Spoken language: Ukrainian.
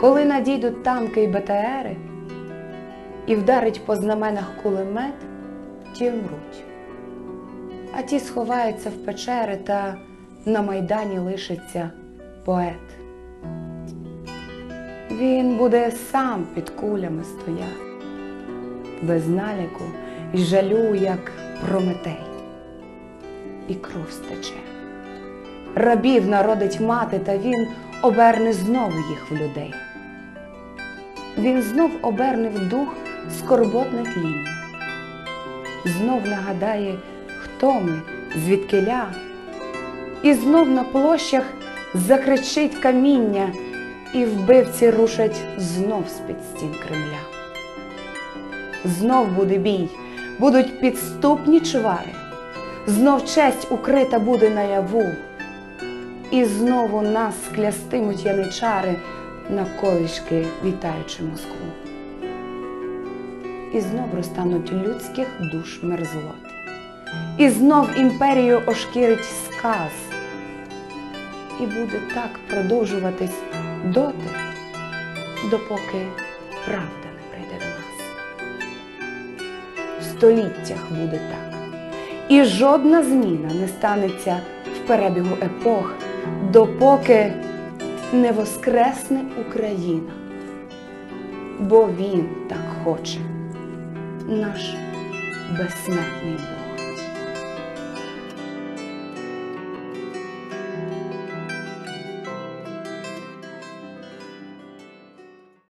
коли надійдуть танки й БТРи, і вдарить по знаменах кулемет, ті вмруть. А ті сховаються в печери та на майдані лишиться поет. Він буде сам під кулями стояти, без наліку й жалю, як Прометей, і кров стече. Рабів народить мати, та він оберне знову їх в людей. Він знов оберне дух скорботне тління, знов нагадає, хто ми, звідкиля, і знов на площах закричить каміння, і вбивці рушать знов з-під стін Кремля. Знов буде бій, будуть підступні чвари, знов честь укрита буде наяву, і знову нас клястимуть яничари на колишки, вітаючи Москву. І знов розтануть людських душ мерзлоти, і знов імперію ошкірить сказ, і буде так продовжуватись доти, допоки правда не прийде до нас. В століттях буде так, і жодна зміна не станеться в перебігу епох, допоки не воскресне Україна, бо Він так хоче, наш безсмертний Бог.